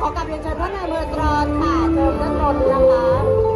ขอกลับเรียนเชิญท่านนายเำเภอตรอนค่ะเจิมรันนนท์นะคะ